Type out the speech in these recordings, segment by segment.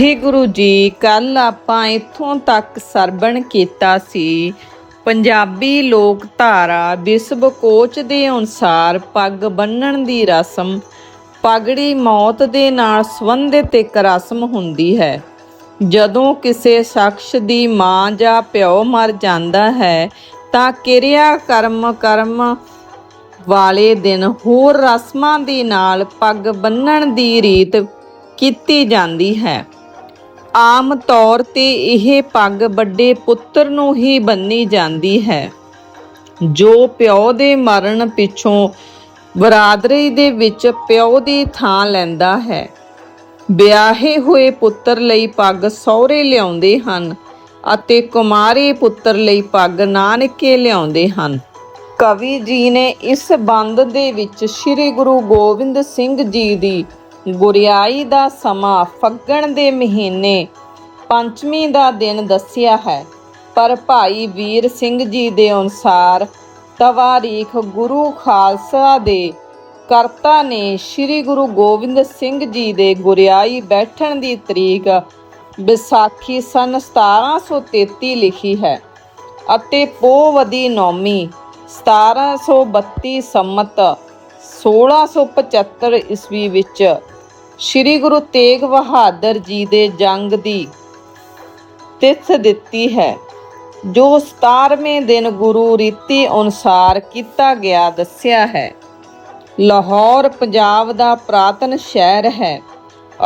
ਵਾਹਿਗੁਰੂ ਜੀ ਕੱਲ ਆਪਾਂ ਇੱਥੋਂ ਤੱਕ ਸਰਬਣ ਕੀਤਾ ਸੀ। ਪੰਜਾਬੀ ਲੋਕ ਧਾਰਾ ਵਿਸਵ ਕੋਚ ਦੇ ਅਨੁਸਾਰ ਪੱਗ ਬੰਨਣ ਦੀ ਰਸਮ ਪਗੜੀ ਮੌਤ ਦੇ ਨਾਲ ਸੰਬੰਧਿਤ ਇੱਕ ਰਸਮ ਹੁੰਦੀ ਹੈ। ਜਦੋਂ ਕਿਸੇ ਸ਼ਖਸ ਦੀ ਮਾਂ ਜਾਂ ਪਿਓ ਮਰ ਜਾਂਦਾ ਹੈ, ਤਾਂ ਕਿਰਿਆ ਕਰਮ ਕਰਮ ਵਾਲੇ ਦਿਨ ਹੋਰ ਰਸਮਾਂ ਦੇ ਨਾਲ ਪੱਗ ਬੰਨਣ ਦੀ ਰੀਤ ਕੀਤੀ ਜਾਂਦੀ ਹੈ। ਆਮ ਤੌਰ ਤੇ ਇਹ ਪੱਗ ਵੱਡੇ ਪੁੱਤਰ ਨੂੰ ਹੀ ਬੰਨੀ ਜਾਂਦੀ ਹੈ। ਜੋ ਪਿਓ ਦੇ ਮਰਨ ਪਿੱਛੋਂ ਬਰਾਦਰੀ ਦੇ ਵਿੱਚ ਪਿਓ ਦੀ ਥਾਂ ਲੈਂਦਾ ਹੈ। ਵਿਆਹੇ ਹੋਏ ਪੁੱਤਰ ਲਈ ਪੱਗ ਸਹੁਰੇ ਲਿਆਉਂਦੇ ਹਨ ਅਤੇ ਕੁਮਾਰੀ ਪੁੱਤਰ ਲਈ ਪੱਗ ਨਾਨਕੇ ਲਿਆਉਂਦੇ ਹਨ। ਕਵੀ ਜੀ ਨੇ ਇਸ ਬੰਦ ਦੇ ਵਿੱਚ ਸ੍ਰੀ ਗੁਰੂ ਗੋਬਿੰਦ ਸਿੰਘ ਜੀ ਦੀ ਗੁਰਿਆਈ ਦਾ ਸਮਾਂ ਫੱਗਣ ਦੇ ਮਹੀਨੇ ਪੰਚਮੀ ਦਾ ਦਿਨ ਦੱਸਿਆ ਹੈ। ਪਰ ਭਾਈ ਵੀਰ ਸਿੰਘ ਜੀ ਦੇ ਅਨੁਸਾਰ ਤਵਾਰੀਖ ਗੁਰੂ ਖਾਲਸਾ ਦੇ ਕਰਤਾ ਨੇ ਸ੍ਰੀ ਗੁਰੂ ਗੋਬਿੰਦ ਸਿੰਘ ਜੀ ਦੇ ਗੁਰਿਆਈ ਬੈਠਣ ਦੀ ਤਰੀਕ ਵਿਸਾਖੀ ਸਨ 1733 ਲਿਖੀ ਹੈ ਅਤੇ ਪੋਵਦੀ ਨੌਮੀ 1732 ਸੰਮਤ 1675 ਈਸਵੀ ਵਿੱਚ ਸ੍ਰੀ ਗੁਰੂ ਤੇਗ ਬਹਾਦਰ ਜੀ ਦੇ ਜੰਗ ਦੀ ਤਿਥ ਦਿੱਤੀ ਹੈ, ਜੋ 17ਵੇਂ ਦਿਨ ਗੁਰੂ ਰੀਤੀ ਅਨੁਸਾਰ ਕੀਤਾ ਗਿਆ ਦੱਸਿਆ ਹੈ। ਲਾਹੌਰ, ਪੰਜਾਬ ਦਾ ਪ੍ਰਾਤਨ ਸ਼ਹਿਰ ਹੈ।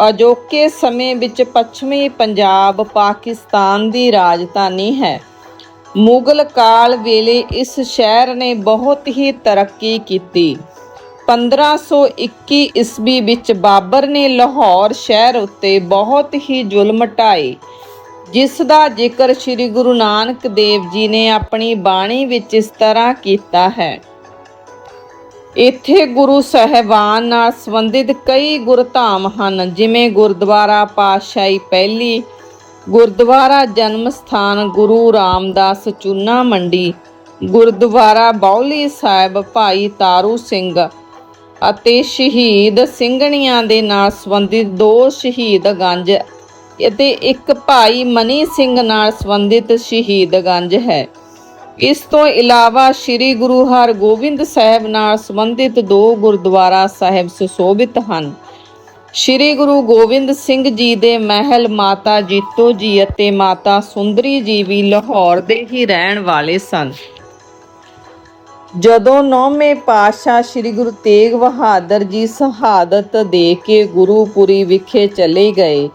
ਅਜੋਕੇ ਸਮੇਂ ਵਿੱਚ ਪੱਛਮੀ ਪੰਜਾਬ ਪਾਕਿਸਤਾਨ ਦੀ ਰਾਜਧਾਨੀ ਹੈ। ਮੁਗਲ ਕਾਲ ਵੇਲੇ ਇਸ ਸ਼ਹਿਰ ਨੇ ਬਹੁਤ ਹੀ ਤਰੱਕੀ ਕੀਤੀ। 1521 ਈਸਵੀ ਵਿੱਚ ਬਾਬਰ ਨੇ ਲਾਹੌਰ ਸ਼ਹਿਰ ਉੱਤੇ ਬਹੁਤ ਹੀ ਜ਼ੁਲਮ ਢਾਏ ਜਿਸ ਦਾ ਜ਼ਿਕਰ ਸ੍ਰੀ ਗੁਰੂ ਨਾਨਕ ਦੇਵ ਜੀ ਨੇ ਆਪਣੀ ਬਾਣੀ ਵਿੱਚ ਇਸ ਤਰ੍ਹਾਂ ਕੀਤਾ ਹੈ। ਇੱਥੇ ਗੁਰੂ ਸਹਿਬਾਨ ਨਾਲ ਸੰਬੰਧਿਤ ਕਈ ਗੁਰਧਾਮ ਹਨ, ਜਿਵੇਂ ਗੁਰਦੁਆਰਾ ਪਾਤਸ਼ਾਹੀ ਪਹਿਲੀ, ਗੁਰਦੁਆਰਾ ਜਨਮ ਸਥਾਨ ਗੁਰੂ ਰਾਮਦਾਸ ਚੂਨਾ ਮੰਡੀ, ਗੁਰਦੁਆਰਾ ਬੌਲੀ ਸਾਹਿਬ ਭਾਈ ਤਾਰੂ ਸਿੰਘ ਅਤੇ ਸ਼ਹੀਦ ਸਿੰਘਣੀਆਂ ਦੇ ਨਾਲ ਸੰਬੰਧਿਤ ਦੋ ਸ਼ਹੀਦ ਗੰਜ ਅਤੇ ਇੱਕ ਭਾਈ ਮਨੀ ਸਿੰਘ ਨਾਲ ਸੰਬੰਧਿਤ ਸ਼ਹੀਦ ਗੰਜ ਹੈ। ਇਸ ਤੋਂ ਇਲਾਵਾ ਸ੍ਰੀ ਗੁਰੂ ਹਰਗੋਬਿੰਦ ਸਾਹਿਬ ਨਾਲ ਸੰਬੰਧਿਤ ਦੋ ਗੁਰਦੁਆਰਾ ਸਾਹਿਬ ਸੁਸ਼ੋਭਿਤ ਹਨ। ਸ੍ਰੀ ਗੁਰੂ ਗੋਬਿੰਦ ਸਿੰਘ ਜੀ ਦੇ ਮਹਿਲ ਮਾਤਾ ਜੀਤੋ ਜੀ ਅਤੇ ਮਾਤਾ ਸੁੰਦਰੀ ਜੀ ਵੀ ਲਾਹੌਰ ਦੇ ਹੀ ਰਹਿਣ ਵਾਲੇ ਸਨ। ਜਦੋਂ ਨੌਵੇਂ ਪਾਤਸ਼ਾਹ ਸ੍ਰੀ ਗੁਰੂ ਤੇਗ ਬਹਾਦਰ ਜੀ ਸ਼ਹਾਦਤ ਦੇ ਕੇ ਗੁਰੂਪੁਰੀ ਵਿਖੇ ਚਲੇ ਗਏ